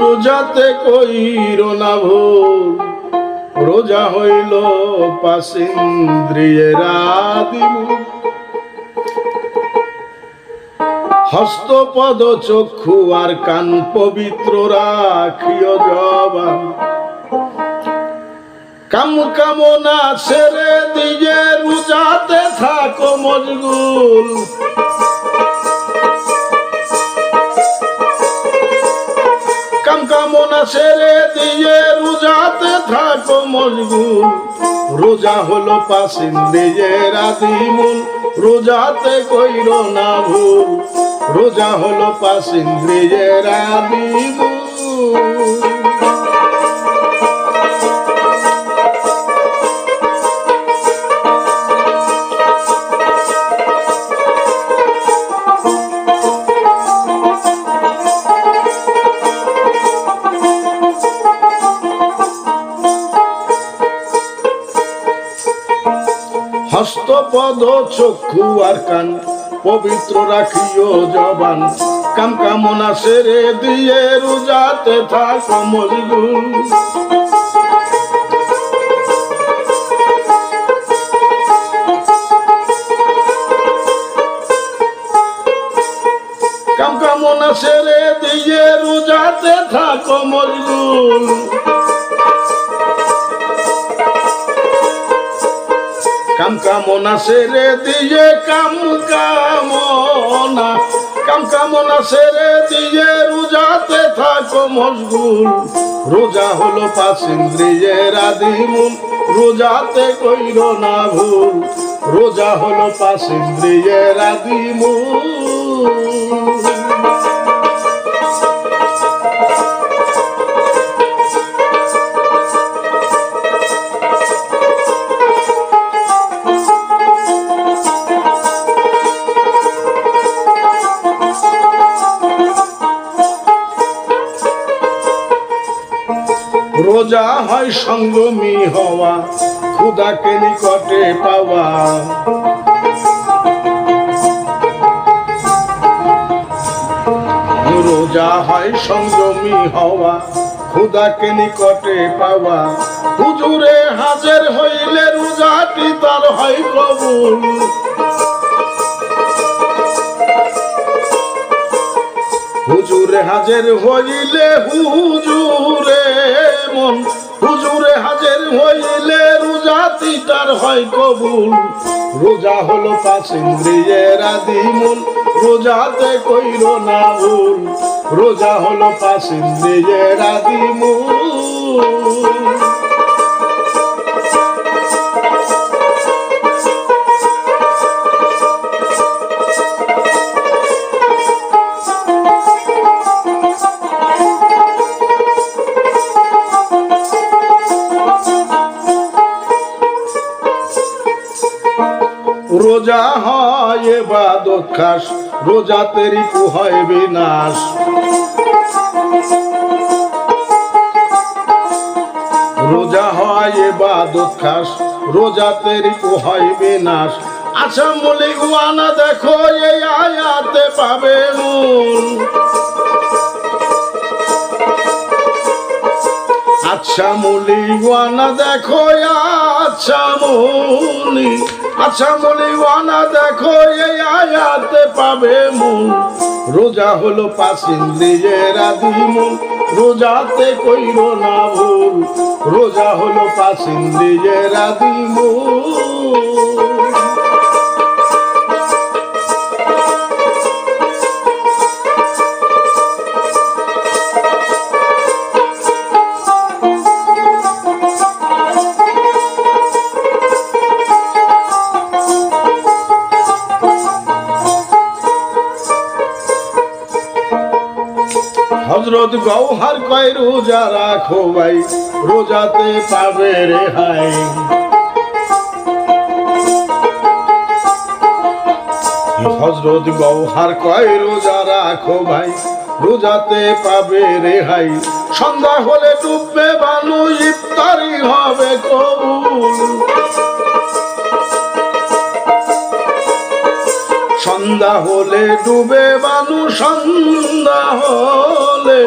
রোজাতে কইর না ভুল রোজা হইল পাশেন্দ্রিয়েরা দিমু হস্তপদ চক্ষু আর কান পবিত্র রাখিও জবান। কাম কামনা ছেড়ে দিয়ে রোজাতে থাকো মজগুল কাম কামনা ছেড়ে দিয়ে রোজাতে থাকো মজগুল রোজা হলো পাশিন দিয়ে রাতিমুল রোজাতে কইর না ভুল। রোজা হলো পাশিন দিয়ে আদিমুল হস্তপদ চক্ষু আর কান, পবিত্র রাখিও জবান। কাম কামনা সেরে দিয়ে রোজাতে থাকো মজগুল কাম কামনা সেরে দিয়ে রোজাতে থাকো মজগুল কাম কামনা সেরে দিয়ে কাম কামনা কাম কামনা সেরে দিয়ে রোজাতে থাকো মশগুল। রোজা হলো পাশিন্দ্রিয়ের আদিমুল, রোজাতে কইর না ভুল। রোজা হলো পাশিন্দ্রিয়ের আদিমুল। খুদাকে নিকটে পাওয়া। রোজা হয় সঙ্গমী হওয়া খুদাকে নিকটে পাওয়া। হুজুরে হাজের হইলে রোজাটি তার হয় কবুল। হুজুরে হাজের হইলে হুজুরে মন, হুজুরে হাজের হইলে রোজাতি তার হয় কবুল। রোজা হলো পাশেন্দ্রিয়ের আদিমূল রোজাতে কইর না ভুল। রোজা হলো পাশেন্দ্রিয়ের আদিমুল রোজা হয় বাদত খাস, রোজা তেরি হয় বিনাশ। রোজা হয় বাদত খাস, রোজা তেরি হয় বিনাশ। আচ্ছা মলিক ওয়ানা দেখো এই আয়াতে পাবে মূল আচ্ছা মুলি ওয়ানা দেখো আচ্ছা মুলি আচ্ছা মুলি ওয়ানা দেখো এই আয়াতে পাবে মূল। রোজা হলো পাশিন্দিয়ের আদিমূল রোজাতে কইল না ভুল। রোজা হলো পাশিন্দিয়ের আদিমূল হজরত গৌহার কয়, রোজা রাখো ভাই, রোজাতে পাবে রেহাই। হজরত গৌহার কয়, রোজা রাখো ভাই, রোজাতে পাবে রেহাই। সন্ধ্যা হলে ডুববে বানু, ইফতারি হবে কবুল। সন্ধ্যা হলে ডুবে বানু, সন্ধ্যা হলে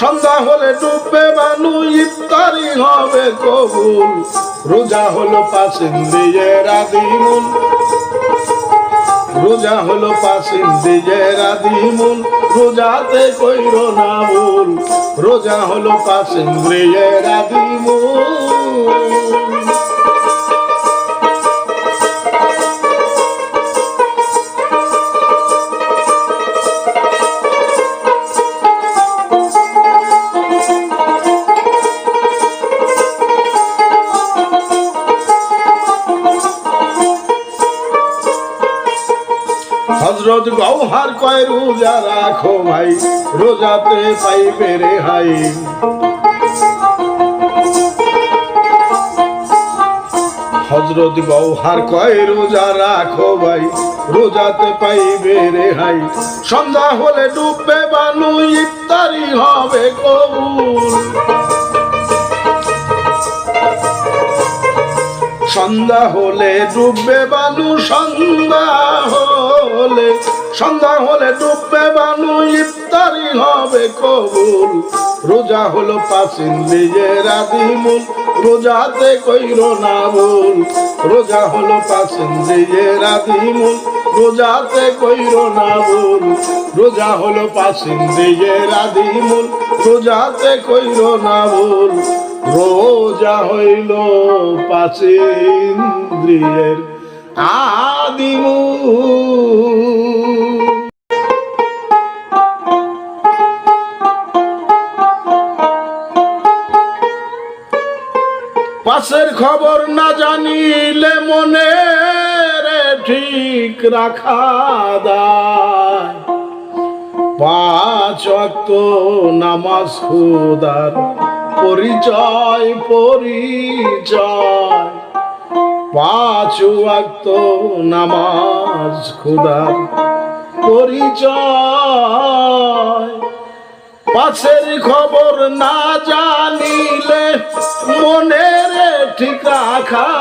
সন্ধ্যা হলে ডুববে বানু, ইফতারি হবে কবুল। রোজা হলো পাশিন দিয়ে রাদিমুল রোজা হলো পাশিন দিয়ে রাদিমুল রোজাতে কইর না ভুল। রোজা হলো পাশিন দিয়ে রাদিমুল হজরত গৌহার কয় রোজা রাখো ভাই, রোজাতে পাইবে রে হাই হজরত গৌহার কয় রোজা রাখো ভাই, রোজাতে পাইবে রে হাই সন্ধ্যা হলে ডুববে বানু ইফতারি হবে কবুল। সন্ধ্যা হলে ডুববে বানু সন্ধ্যা হলে সন্ধ্যা হলে ডুববে বানু ইফতারি হবে কবুল। রোজা হলো দিয়ে রাদিমুল রোজাতে কইর না ভুল। রোজা হলো পাসিন দিয়ে রাদিমুল রোজাতে কইর না ভুল। রোজা হলো পাসিন দিয়ে রাদিমুল রোজাতে কইর না ভুল। রোজা হইল পাশে ইন্দ্রিয়ের আদিমু। পাশের খবর না জানিলে মনে রে ঠিক রাখা দায়। পাঁচ নামাজ খুদার পরিচয় পরিচয়। পাঁচ ওয়াক্ত নামাজ খুদা। পরিচয়। পাশের খবর না জানিলে মনের ঠিকা রাখা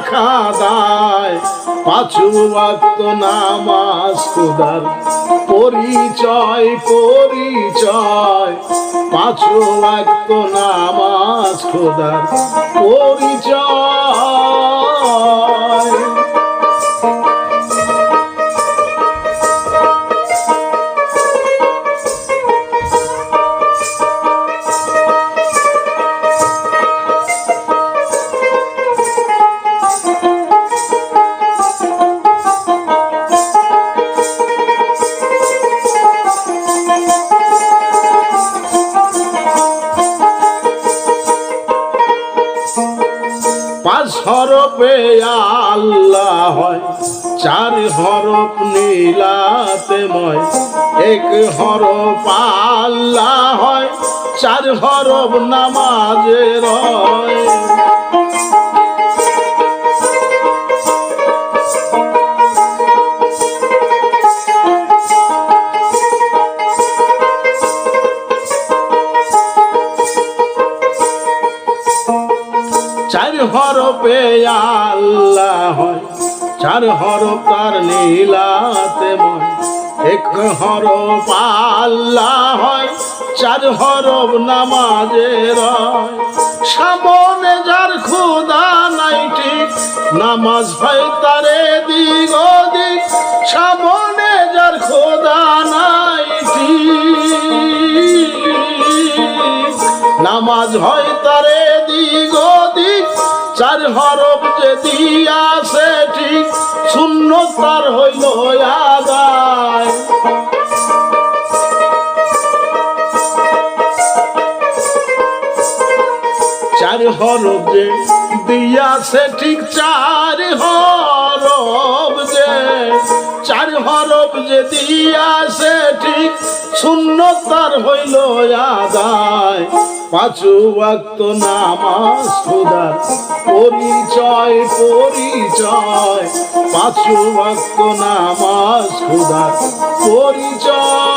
রাখা দায় পাঁচু ভক্ত নামাজ খুদার পরিচয় পরিচয়। পাঁচু ভক্ত নামাজ খুদার পরিচয়। এক হরফ আল্লাহ হয়, চার হরফ নামাজে রয় চার হরফে আল্লাহ হয়, চার হরফ তার নীলাতে ময় এক হরফ আল্লাহ হয়, চার হরফ নামাজে রয় সামনে যার খুদা নাই ঠিক, নামাজ হয় তারে দিগ দিক সামনে যার খোদা নাই ঠিক, নামাজ হয় তারে দিগ দিক চার হরফ যে দিয়াছে ঠিক শূন্য তার হইল আদায়। হরফ যে, দিয়াছে ঠিক চার হরফ যে, চার হরফ যে দিয়াছে ঠিক শূন্য তার হইল আদায়। পাঁচু ভক্ত নামাজ খুদার পরিচয় পরিচয়। পাঁচু ভক্ত নামাজ খুদার পরিচয়।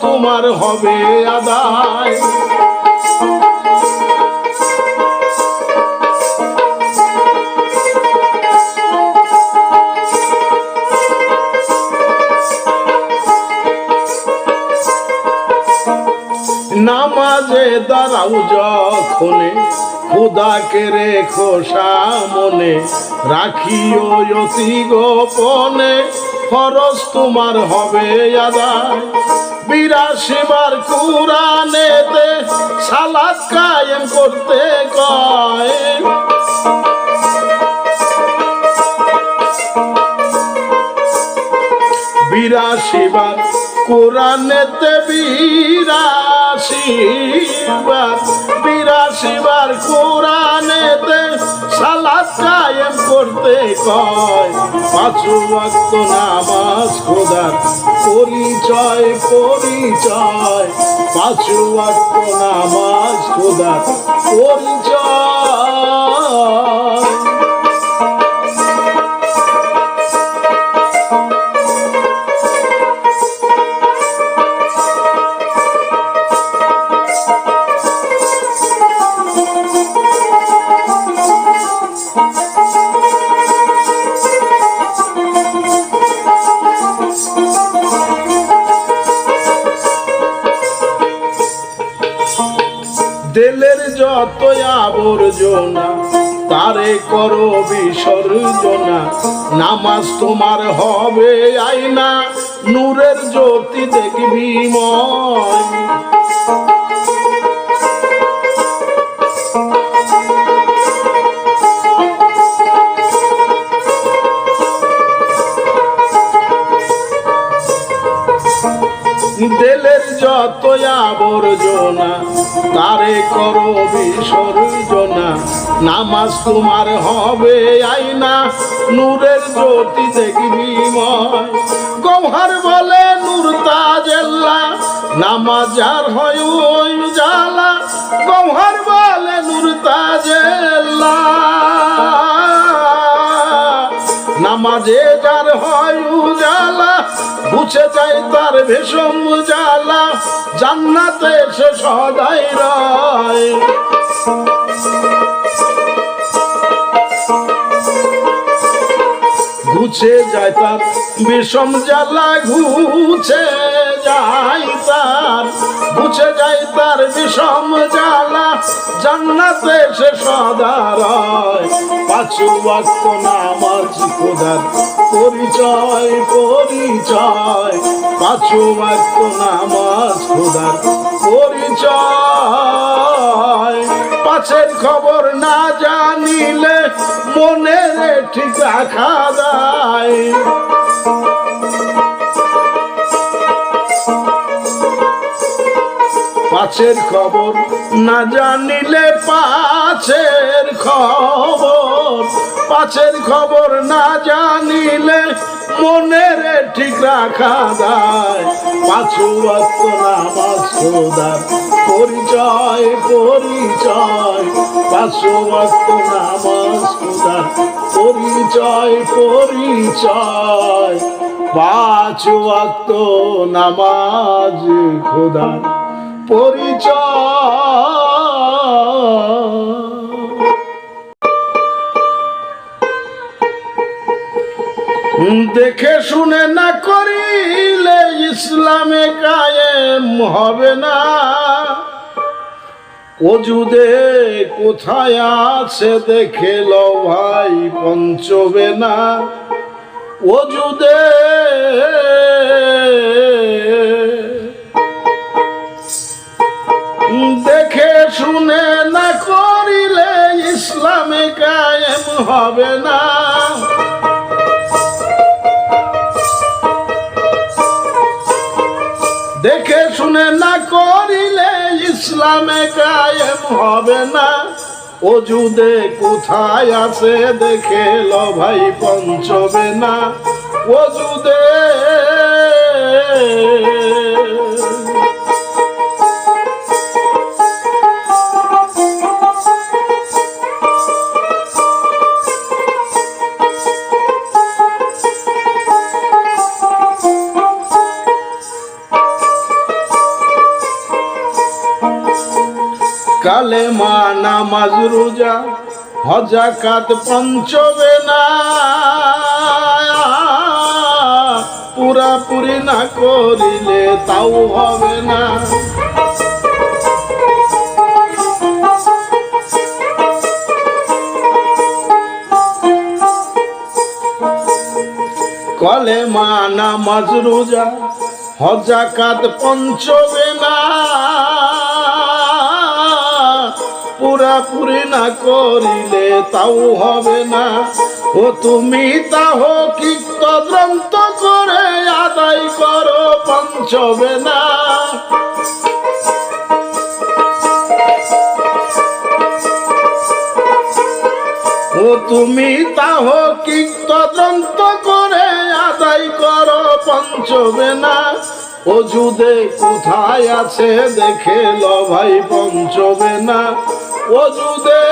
তোমার হবে আদায়। নামাজে দাঁড়াও যখনে, খুদাকে রেখো সামনে, রাখিও অতি গোপনে খরচ তোমার হবে আদায়। বিরাশি বার কুরানেতে সালাদ কায়েম করতে কয়। বিরাশি বার কোরআনেতে বিরাশি বার বিরাশি বার কোরআনেতে সালাত কায়েম করতে কয়। পাঁচ ওয়াক্ত নামাজ খোদার পরিচয় পরিচয়। পাঁচ ওয়াক্ত নামাজ খোদার পরিচয়। আবর্জনা তারে করো বিসর্জনা। নামাজ তোমার হবে আইনা নূরের জ্যোতি দেখবি ময় দেলের যত আবর্জনা, তারে করো বিসর্জনা। নামাজ তোমার হবে আইনা নূরের জ্যোতি দেখবি ময় গৌহার বলে, নূর তাজেল্লা, নামাজ আর হয় ওই জালা গৌহার বলে, নূর তাজেল্লা। নামাজে যার হয় উজালা, বুঝে যায় তার ভেষম উজালা, জান্নাতে সে সদাই রায়। গুছে যায় তার বিষম জ্বালা ঘুছে যায় তার ঘুছে যায় তার বিষম জ্বালা। জান্নাতে সে সদারয় পাঁচু বাক্য নামাজ, খোদার পরিচয় পরিচয়। পাঁচু বাক্য নামাজ, খোদার পরিচয়। পাছের খবর না জানিলে মনের ঠিক রাখা যায়। পাছের খবর। না জানিলে পাছের খবর। পাছের খবর না জানিলে মনের ঠিক রাখা যায়। পাঁচু নামাজ পরিচয় পরিচয়। পাঁচু ভক্ত নামাজ পরিচয় পরিচয়। পাঁচ নামাজ খোদার পরিচয়। দেখে শুনে না করিলে ইসলামে কায়েম হবে না। অজুদে কোথায় আছে দেখে লো ভাই, পঞ্চবে না। অজুদে দেখে শুনে না করিলে ইসলামে কায়েম হবে না। দেখে শুনে না করিলে ইসলামে কায়েম হবে না। অজুদে কোথায় আছে দেখে লো ভাই পঞ্চবে না। অজুদে কালে মা নামাজ রোজা হজাকাত পঞ্চবে না পুরাপুরি না করিলে তাও হবে না। কলে মা নামাজ রোজা হজাকাত পঞ্চবে না পুরাপুরি না করিলে তাও হবে না। ও তুমি তাহ কি তদন্ত করে আদায় করো পঞ্চবে না ও তুমি তাহ কি তদন্ত করে আদায় করো পঞ্চবে না যুদে কোথায় আছে দেখে ল ভাই পঞ্চবে না যুদে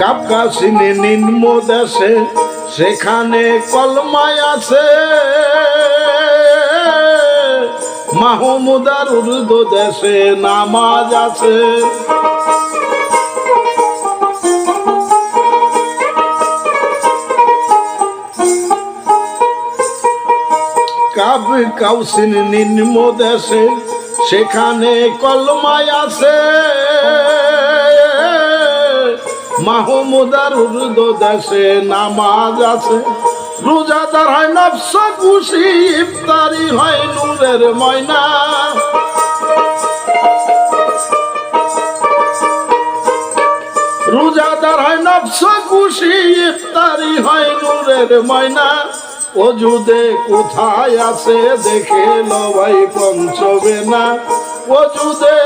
কাপকাশিনী নিম্ন দেশে সেখানে কলমায় আছে। মাহমুদার উর্দু দেশে নামাজ আছে। কাব কাউসিন নিম্ন দেশে, সেখানে কলমায় আছে। মাহমুদার উর্দু দেশে নামাজ আছে। রোজাদার হয় নফস খুশি ইফতারি হয় নূরের ময়না। রোজাদার হয় নফস খুশি ইফতারি হয় নূরের ময়না। অজুদে কোথায় আছে দেখে লো ভাই পঞ্চবে না অজুদে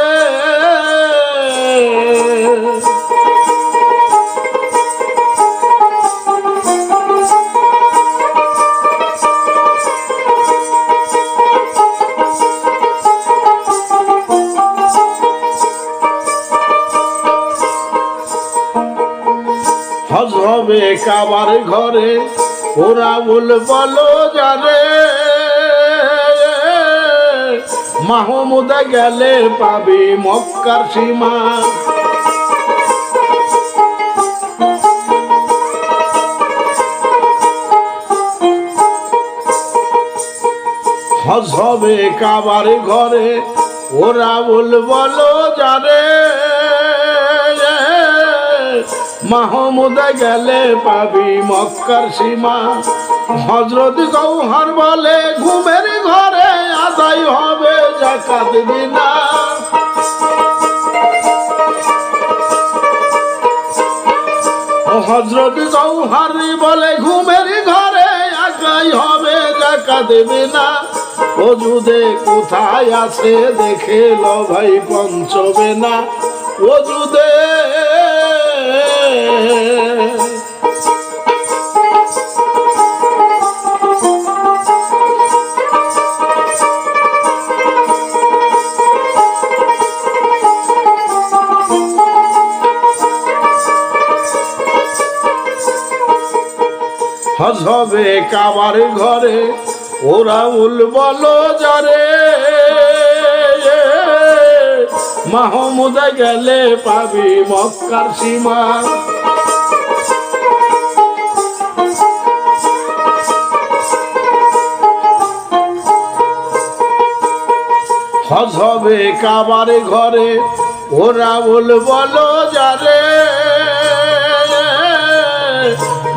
কাবার ঘরে ওরা বল বলো জানে। মাহমুদা গেলে পাবি মক্কার সীমা। হজ হবে কাবার ঘরে ওরা বল বলো জানে। মাহমুদে গেলে পাবি মক্কার সীমা। হজরত গৌহর বলে, ঘুমের ঘরে আদায় হবে জাকাত বিনা। হজরত গৌহারি বলে, ঘুমের ঘরে আগাই হবে জাকাত বিনা। অজুদে কোথায় আছে দেখে ল ভাই পঞ্চবে না অজুদে হজ হবে কাবার ঘরে ওরা উল বলো যারে মাহমুদা গেলে পাবি মক্কার সীমা। হজ হবে কাবার ঘরে, ওরা বল, বলো যারে।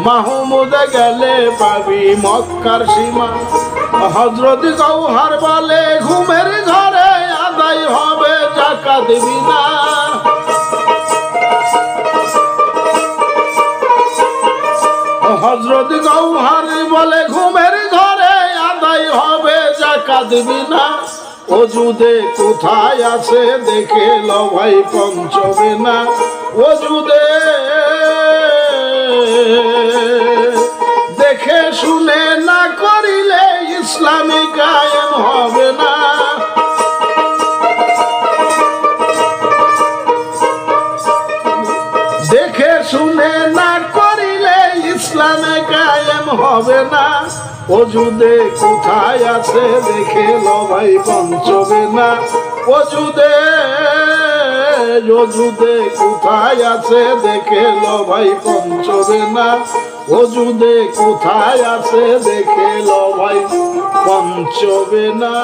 মাহমুদ গেলে পাবি মক্কার সীমা। হজরত গৌহার বলে, ঘুমের ঘরে আদায় হবে জাকাত বিনা। হজরত গৌহার বলে, ঘুমের ঘরে আদায় হবে জাকাত বিনা। অজুদে কোথায় আছে দেখে ল ভাই পঞ্চবে না। অজুদে অজুদে কোথায় আছে দেখে ভাই পঞ্চবে না। অজুদে অজুদে কোথায় আছে দেখে ভাই পঞ্চবে না। অজুদে কোথায় আছে দেখে ভাই পঞ্চবে না।